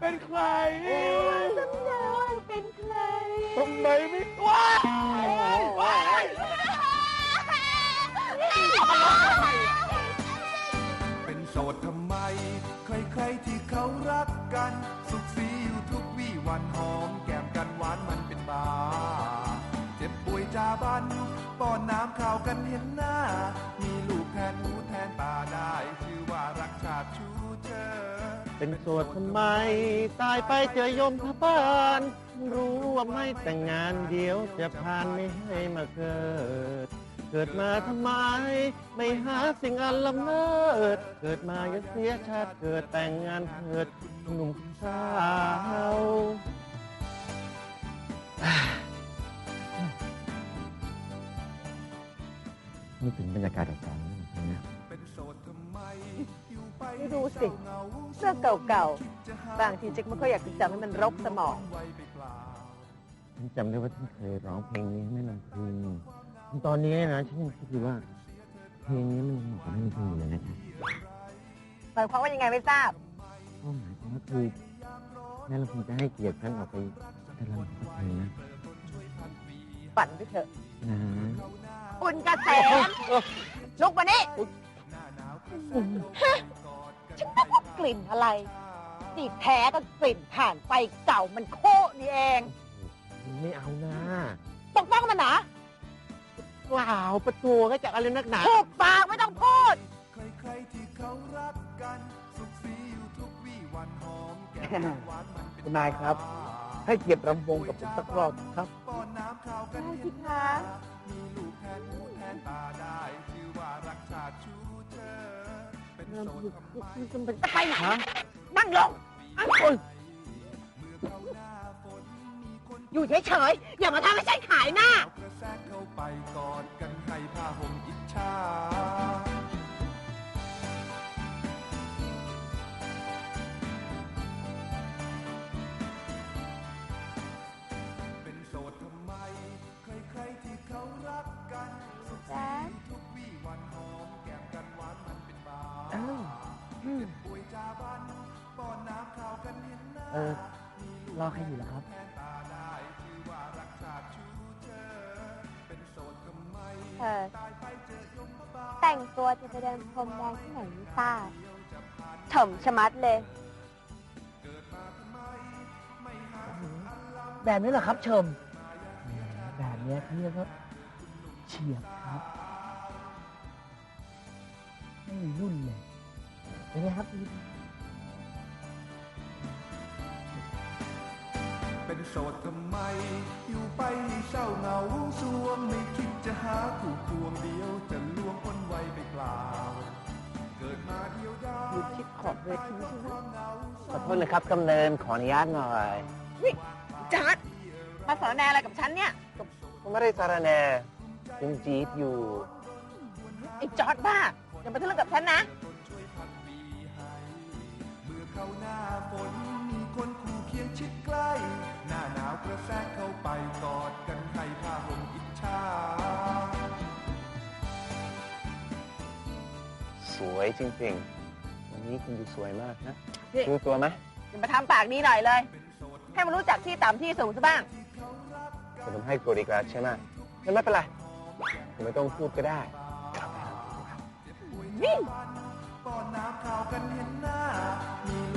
เป็นใครสัญญาว่าเป็นใครทำไมไม่ว้ายว้ายเป็นโสดทำไม ใครๆที่เขารักกัน สุขสีอยู่ทุกวี่วันหอมแก้มกันหวานมันเป็นบาเจ็บป่วยจาบันป้อนน้ำข้าวกันเห็นหน้า มีลูกแทนหูแทนตาได้ ชื่อว่ารักชาติชูเชอ เป็นโสดทำไม ตายไปเจอยมพบาลรู้ว่าไม่แต่งงานเดี๋ยวจะพานไม่ให้มาเกิด เกิดมาทำไม ไม่หาสิ่งอันลำเลิศเกิดมาอย่าเสียชาติเกิดแต่งงานเถิดหนุ่มสาวนึกถึงบรรยากาศเก่าๆนี่ นี่ดูสิเสื้อเก่าๆ บางทีเจ๊กไม่ค่อยอยากจะจำให้มันรกสมองไว้ไปเปล่าฉันจำได้ว่าฉันเคยร้องเพลงนี้ให้แม่ลำพึงตอนนี้นะฉันยังคิดอยู่ว่า เพลงนี้มันเหมาะกับแม่ลำพึงอยู่เลยนะคะหมายความว่ายังไงไม่ทราบก็หมายความว่าคือแม่ลำพึงจะให้เกียรติฉันออกไปกำลังกับเพลงนะฝันไปเถอะนะอุ่นกระแสลุกมานี่ฮะ ฉันนึกว่ากลิ่นอะไรที่แท้ก็กลิ่นผ่านไฟเก่ามันโคนี่เอง ไม่เอานะตกต้องมันนะเปล่าประตูก็จะอะไรนักหนาถูกปากไม่ต้องพูด ใครๆที่เขารักกัน สุขสีอยู่ทุกวี่วันหอมแก้มกันหวานมันเป็นคุณนายครับ ให้เกียรติรำวงกับผมสักรอบครับ ป้อนน้ำข้าวกันได้สิเห็นหคะน้ามีลูกแทนหูแทนตาได้ จะไปไหนนั่งลงเมื่อเข้าหน้าฝนมีคนอยู่เฉยๆอย่ามาทำให้ฉันขายหน้า กระแสเข้าไปกอดกันให้ผ้าห่มอิจฉา เออรอใครอยู่ล่ะครับตาได้ชื่อว่ารักชาชูเชอเป็นโสดทำไมเออตายไปเจอยมบาลแต่งตัวจะไปเดินพรมแดงที่ไหนไม่ทราบถมชะมัดเลย แบบนี้เหรอครับเชิมแบบนี้เขาเรียกว่าเฉียบครับ ไม่มีรุ่นเลยเป็นไงครับ โสดทำไม อยู่ไปเศร้าเหงาสวงไม่คิดจะหาคู่ควงเดียวจะลวงคนไวไปเปล่า เกิดมาเดียวดายอยู่คิดขอบเวทีใช่ไหมควเหงาขอโทษนะครับกำเนินขออนุญาตหน่อยวิจัดมาสอนแนอะไรกับฉันเนี่ยผมไม่ได้สารแหนผมจี๊ดอยู่ไอ้จอดบ้าอย่ามาทะเลึ่งกับฉันนะเข้าหน้าฝนมีคนคู่เคียงชิดใกล้ หน้าหนาวกระแทกเข้าไปกอดกันให้ผ้าห่มอิจฉาสวยจริงๆวันนี้คุณดูสวยมากนะนี่ รู้ตัวไหมอย่ามาทำปากดีหน่อยเลย ให้มันรู้จักที่ต่ำที่สูงซะบ้างแต่ผมให้กดอีกแล้วใช่ไหมงั้นไม่เป็นไรผมไม่ต้องพูดก็ได้ นี่ป้อนน้ำข้าวกันเห็นหน้า มี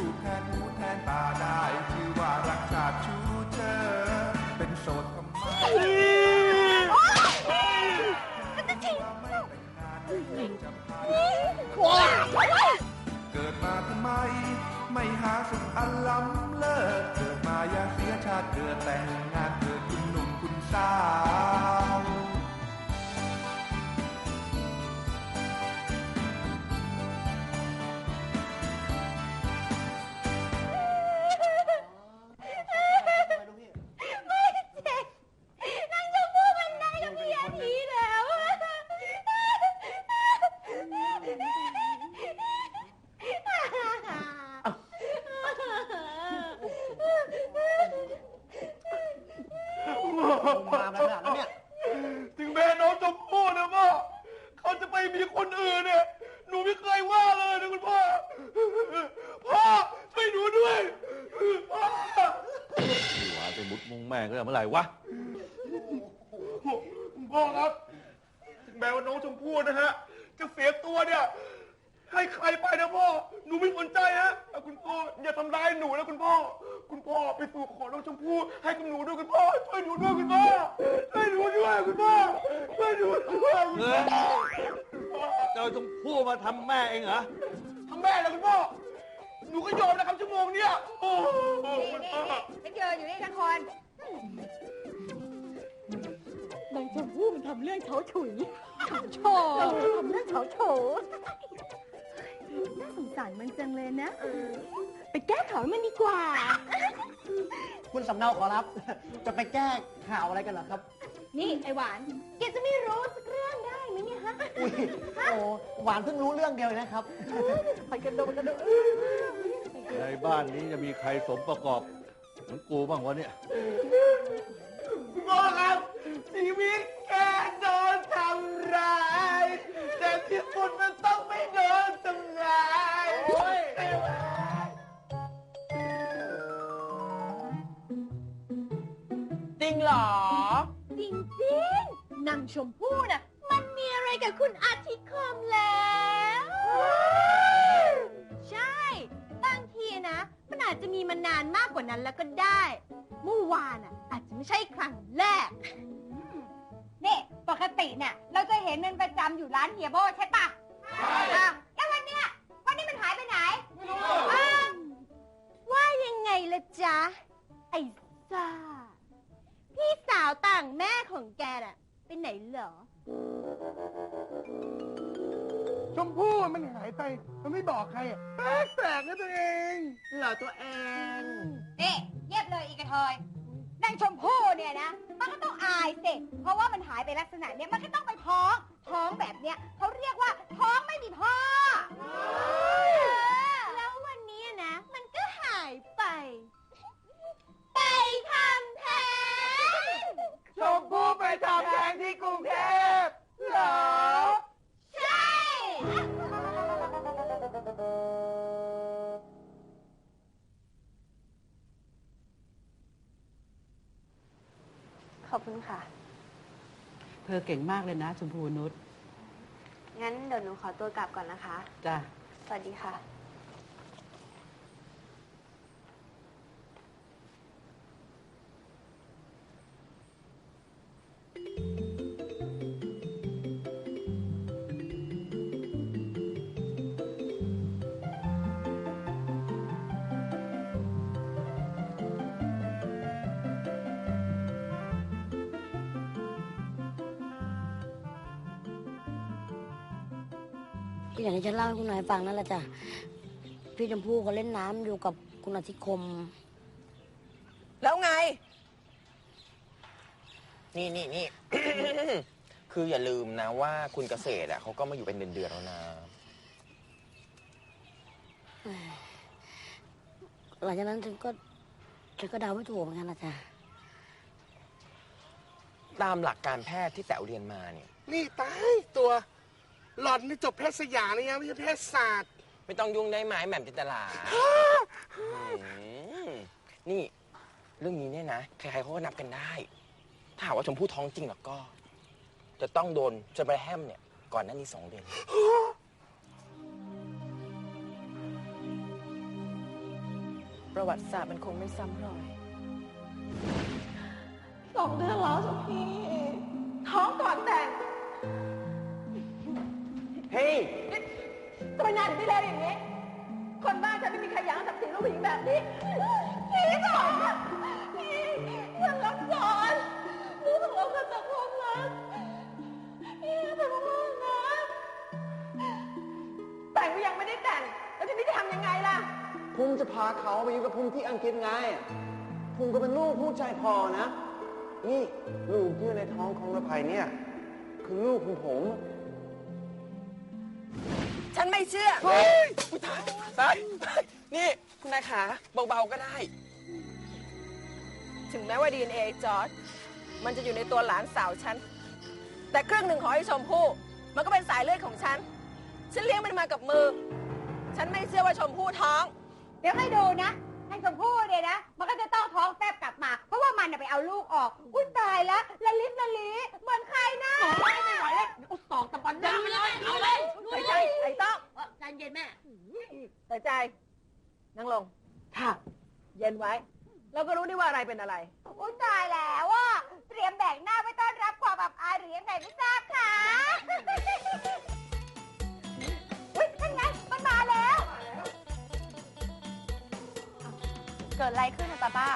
ห ม่งก็เมื่อไหร่วะ คุณพ่อครับ ถึงแม้ว่าน้องชมพู่นะฮะ จะเสียตัวเนี่ย ให้ใครไปนะพ่อ หนูไม่สนใจฮะแต่คุณพ่ออย่าทำร้ายหนูนะคุณพ่อ คุณพ่อไปสู่ขอน้องชมพู่ให้กับหนูด้วยคุณพ่อ ช่วยหนูด้วยคุณพ่อ ช่วยหนูด้วยคุณพ่อ ช่วยหนูด้วยคุณเฮ้พ่อยเจ้าชมพู่มาทำแม่เองเหรอทำแม่แล้วคุณพ่อ หนูก็ยอมนะครับชั่วโมงเนี้ยโอ้โหนี่คุณนี่พ่อ นี่ฉันเจออยู่นี่ทั้งคน นางชมพู่มันทำเรื่องเฉาฉุยโชเออทำเรื่องเฉาโฉน่าสงสารมันจังเลยนะไปแก้ข่าวให้มันดีกว่า คุณสำเนาขอรับ จะไปแก้ข่าวอะไรกันเหรอครับ นี่ไอหวานแกจะไม่รู้สักเรื่องได้ไหมเนี่ยฮะอุ้ยโอ้หวานเพิ่งรู้เรื่องเดียวเองนะครับ ไปกันโดนกันโดนในบ้านนี้จะมีใครสมประกอบ เหมือนกูบ้างวะเนี่ย คุณพ่อครับชีวิตแกโดนทำร้าย แต่ที่สุดมันต้องไม่โดนทำร้ายโอ้ยจริงเหรอ จริงจริงๆนางชมพู่น่ะ มันมีอะไรกับคุณอาทิตย์คอมแล้ว จจะมีมานานมากกว่านั้นแล้วก็ได้ เมื่อวานอะ อาจจะไม่ใช่ครั้งแรก นี่ปกติเนี่ย เราจะเห็นมันประจำอยู่ร้านเฮียโบใช่ปะอะแล้ววันเนี้ยวันนี้มันหายไปไหนอ้าวว่ายังไงละจ๊ะ ไอ้ซ่า พี่สาวต่างแม่ของแกน่ะไปไหนเหรอ ชมพู่มันหายไป มันไม่บอกใครอะแปลกแปลกนะตัวเอง เหรอตัวเอง นี่เยียบเลยอีกระเทยนางชมพู่เนี่ยนะ มันก็ต้องอายสิเพราะว่ามันหายไปลักษณะเนี้ยมันก็ต้องไปท้อง ท้องแบบเนี้ยเขาเรียกว่าท้องไม่มีพ่อ คุณค่ะ เธอเก่งมากเลยนะชมพูนุชงั้นเดี๋ยวหนูขอตัวกลับก่อนนะคะ จ้ะ สวัสดีค่ะ ก็อย่างที่ฉันเล่าให้คุณนายฟังนั่นแหละจ้ะพี่ชมพู่ก็เล่นน้ำอยู่กับคุณอาทิตย์คม แล้วไง นี่นี่นี่ คืออย่าลืมนะว่าคุณเกษตรอะเขาก็มาอยู่เป็นเดือนๆแล้วนะ หลังจากนั้นฉันก็ฉันก็เดาไม่ถูกเหมือนกันนะจ๊ะตามหลักการแพทย์ที่แต๋วเรียนมาเนี่ย นี่ตายตัว หล่อนนี่จบแพทย์สยามนี่ยังไม่ใช่แพทยศาสตร์ ไม่ต้องยุ่งได้ไหมแหม่มจินตลาอืมนี่ เรื่องนี้เนี่ยนะ ใครๆเขาก็นับกันได้ ถ้าหากว่าชมพู่ท้องจริงแล้วก็ จะต้องโดนจนไปแฮมเนี่ย ก่อนหน้านี้สองเดือน ประวัติศาสตร์มันคงไม่ซ้ำรอย สองเดือนแล้วจ้ะพี่ ท้องก่อนแต่ง ไมนานถึงได้เร็วอย่างนี้ คนบ้านฉันไม่มีใครอยากทำสิ่งลูกผู้หญิงแบบนี้พี่สอนพี่ฉันรับสอนลูกของเราเกิดจากความรักพี่แต่ว่านะแต่งก็ยังไม่ได้แต่งแล้วทีนี้จะทำยังไงล่ะภูมิจะพาเขาไปอยู่กับภูมิที่อังกฤษไงภูมิก็เป็นลูกผู้ชายพอนะ นี่ลูกที่อยู่ในท้องของระภัยเนี่ย คือลูกของผม ฉันไม่เชื่อ เฮ้ยอุ๊ยตายตายตายนี่ คุณนายขาเบาๆก็ได้ ถึงแม้ว่า DNA จอร์ดมันจะอยู่ในตัวหลานสาวฉัน แต่ครึ่งหนึ่งของไอ้ชมพู่มันก็เป็นสายเลือดของฉัน ฉันเลี้ยงมันมากับมือ ฉันไม่เชื่อว่าชมพู่ท้อง เดี๋ยวให้ดูนะ นางชมพู่เนี่ยนะ มันก็จะต้องท้องแฟบกลับมา เพราะว่ามันมันน่ะไปเอาลูกออก อุ้ยตายแล้วละลิละลิเหมือนใครนะไม่ไหวแล้วเอาตอกตะบันดาไปเลยเอาเลยใส่ใจไอ้ต้องใจเย็นแม่ใส่ใจนั่งลงค่ะเย็นไว้แล้วก็รู้นี่ว่าอะไรเป็นอะไร อุ้ยตายแล้วว่าเตรียมแบกหน้าไว้ต้อนรับความอับอายหรือยังไงไม่ทราบค่ะ กิดอะไรขึ้นนะป้าป้า